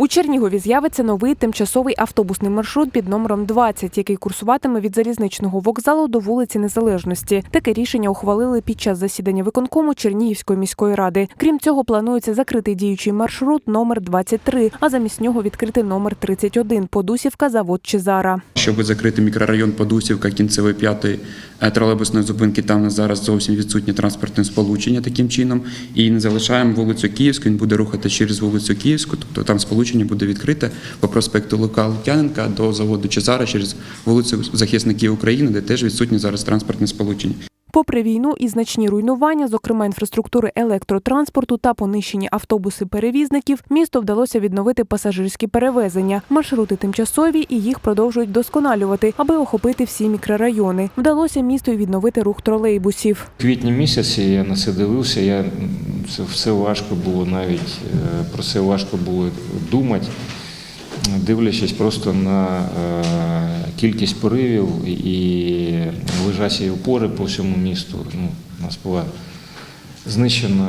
У Чернігові з'явиться новий тимчасовий автобусний маршрут під номером 20, який курсуватиме від залізничного вокзалу до вулиці Незалежності. Таке рішення ухвалили під час засідання виконкому Чернігівської міської ради. Крім цього, планується закрити діючий маршрут номер 23, а замість нього відкрити номер 31 – Подусівка, завод Чезара. Щоб закрити мікрорайон Подусівка, кінцевий п'ятої е, тролейбусної зупинки, там зараз зовсім відсутнє транспортне сполучення таким чином. І не залишаємо вулицю Київську, він буде рухати через вулицю Київську, тобто там сполучення буде відкрите по проспекту Лука Лук'яненка до заводу Чезара через вулицю Захисників України, де теж відсутнє зараз транспортне сполучення. Попри війну і значні руйнування, зокрема інфраструктури електротранспорту та понищені автобуси перевізників, місто вдалося відновити пасажирські перевезення. Маршрути тимчасові і їх продовжують досконалювати, аби охопити всі мікрорайони. Вдалося місту й відновити рух тролейбусів. Квітні місяці я на це дивився. Я це все важко було навіть е, про це важко було думати, дивлячись просто на е, кількість поривів і лежачі опори по всьому місту. Ну, у нас була знищена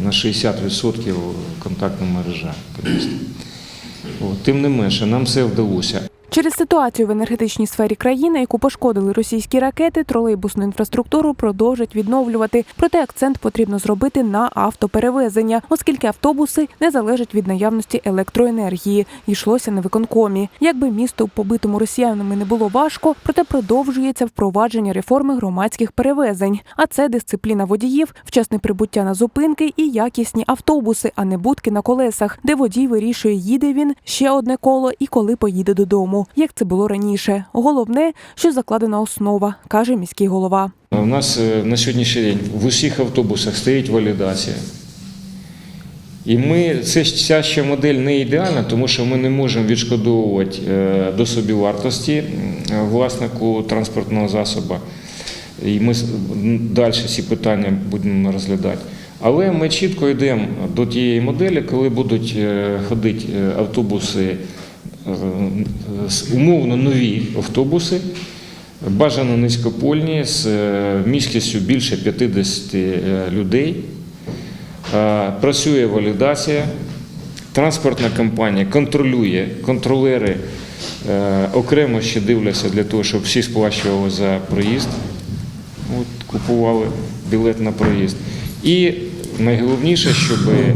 е, на 60% контактна мережа. Тим не менше, нам це вдалося. Через ситуацію в енергетичній сфері країни, яку пошкодили російські ракети, тролейбусну інфраструктуру продовжать відновлювати. Проте акцент потрібно зробити на автоперевезення, оскільки автобуси не залежать від наявності електроенергії. Йшлося на виконкомі. Якби місту, побитому росіянами, не було важко, проте продовжується впровадження реформи громадських перевезень. А це дисципліна водіїв, вчасне прибуття на зупинки і якісні автобуси, а не будки на колесах, де водій вирішує, їде він ще одне коло і коли поїде додому, як це було раніше. Головне, що закладена основа, каже міський голова. У нас е, на сьогоднішній день в усіх автобусах стоїть валідація. І ми, це, ця ще модель не ідеальна, тому що ми не можемо відшкодовувати е, до собівартості власнику транспортного засобу. І ми далі ці питання будемо розглядати. Але ми чітко йдемо до тієї моделі, коли будуть е, ходити автобуси, умовно нові автобуси, бажано низькопольні з е, міськістю більше 50 е, людей. Е, Працює валідація, транспортна компанія контролює, контролери е, окремо ще дивляться для того, щоб всі сплачували за проїзд, от, купували білет на проїзд. І найголовніше, щоб е,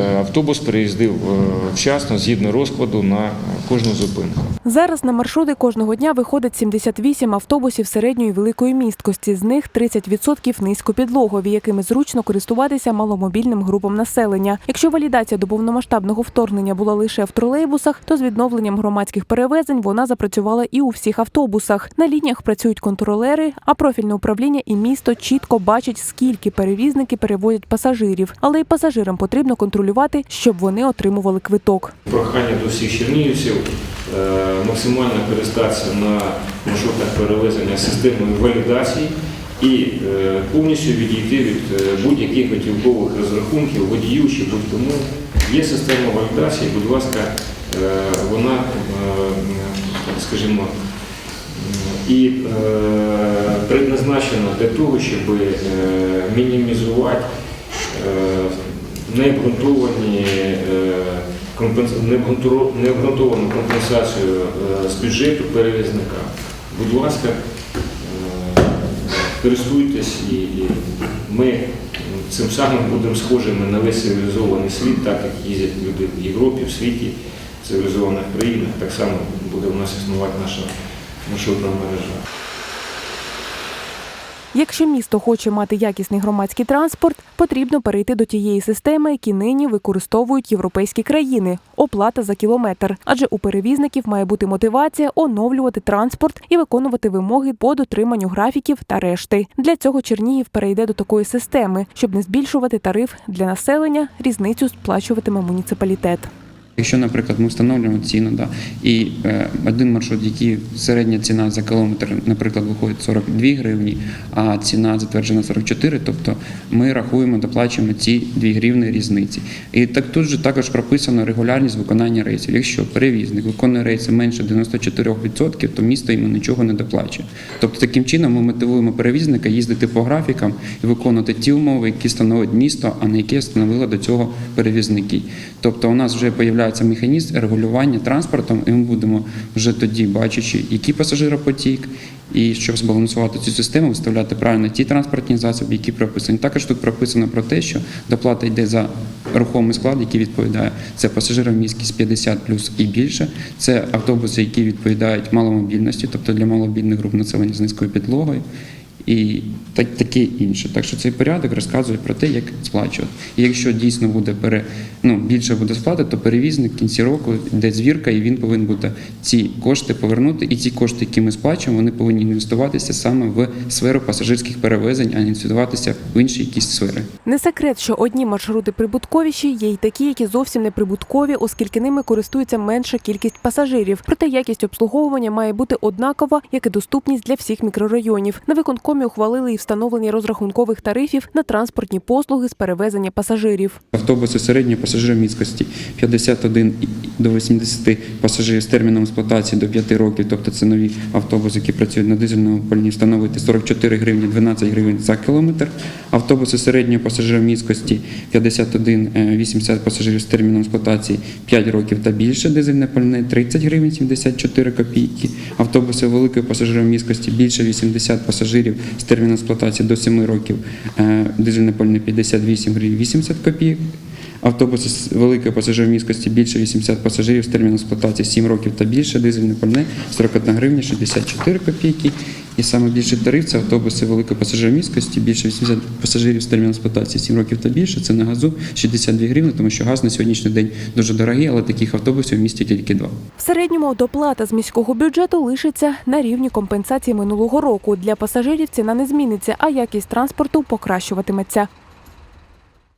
автобус приїздив е, вчасно згідно розкладу на кожну зупинку. Зараз на маршрути кожного дня виходить 78 автобусів середньої великої місткості. З них 30% низькопідлогові, якими зручно користуватися маломобільним групам населення. Якщо валідація до повномасштабного вторгнення була лише в тролейбусах, то з відновленням громадських перевезень вона запрацювала і у всіх автобусах. На лініях працюють контролери, а профільне управління і місто чітко бачить, скільки перевізники перевозять пасажирів. Але й пасажирам потрібно контролювати, щоб вони отримували квиток. Прохання до всіх чернігівців е, максимально користатися на маршрутах перевезення системою валідації і е, повністю відійти від е, будь-яких готівкових розрахунків водіїв чи будь-кому. Є система валідації, будь ласка, вона, скажімо, і предназначена для того, щоб мінімізувати необґрунтовані е, необґрунтовану компенсацію е, з бюджету перевізника. Будь ласка, е, користуйтесь і ми цим самим будемо схожими на весь цивілізований світ, так як їздять люди в Європі, в світі, в цивілізованих країнах, так само буде у нас існувати наша маршрутна мережа. Якщо місто хоче мати якісний громадський транспорт, потрібно перейти до тієї системи, які нині використовують європейські країни оплата за кілометр. Адже у перевізників має бути мотивація оновлювати транспорт і виконувати вимоги по дотриманню графіків та решти. Для цього Чернігів перейде до такої системи, щоб не збільшувати тариф для населення, різницю сплачуватиме муніципалітет. Якщо, наприклад, ми встановлюємо ціну, да, і е, один маршрут, який середня ціна за кілометр, наприклад, виходить 42 гривні, а ціна затверджена 44, тобто ми рахуємо, доплачуємо ці 2 гривні різниці. І так тут же також прописано регулярність виконання рейсів. Якщо перевізник виконує рейси менше 94%, то місто йому нічого не доплачує. Тобто таким чином ми мотивуємо перевізника їздити по графікам і виконувати ті умови, які становить місто, а не які встановило до цього перевізники. Тобто у нас вже появляється з'являється механізм регулювання транспортом, і ми будемо вже тоді бачачи, який пасажиропотік, і щоб збалансувати цю систему, виставляти правильно ті транспортні засоби, які прописані. Також тут прописано про те, що доплата йде за рухомий склад, який відповідає це пасажироміськість 50 плюс і більше. Це автобуси, які відповідають маломобільності, тобто для маломобільних груп населення з низькою підлогою. І так, таке інше. Так що цей порядок розказує про те, як сплачувати. І якщо дійсно буде пере, ну, більше буде сплати, то перевізник в кінці року йде звірка, і він повинен буде ці кошти повернути. І ці кошти, які ми сплачуємо, вони повинні інвестуватися саме в сферу пасажирських перевезень, а не інвестуватися в інші якісь сфери. Не секрет, що одні маршрути прибутковіші, є й такі, які зовсім не прибуткові, оскільки ними користується менша кількість пасажирів. Проте якість обслуговування має бути однакова, як і доступність для всіх мікрорайонів. На виконкомі ухвалили і встановлення розрахункових тарифів на транспортні послуги з перевезення пасажирів. Автобуси середньої пасажиромісткості 51 і- до 80 пасажирів з терміном експлуатації до 5 років, тобто це нові автобуси, які працюють на дизельному пальні, встановити 44 гривні 12 гривень за кілометр. Автобуси середньої пасажиромісткості 51 е, 80 пасажирів з терміном експлуатації 5 років та більше, дизельне пальне 30 гривень 74 копійки. Автобуси великої пасажиромісткості більше 80 пасажирів з терміном експлуатації до 7 років, е, дизельне пальне 58 гривень 80 копійок. Автобуси з великої пасажиромісткості більше 80 пасажирів з терміном експлуатації 7 років та більше, дизельне пальне 41 гривня 64 копійки. І саме більший тариф це автобуси великої пасажирмісткості, більше 80 пасажирів з терміном експлуатації 7 років та більше. Це на газу 62 гривні, тому що газ на сьогоднішній день дуже дорогий, але таких автобусів в місті тільки два. В середньому доплата з міського бюджету лишиться на рівні компенсації минулого року. Для пасажирів ціна не зміниться, а якість транспорту покращуватиметься.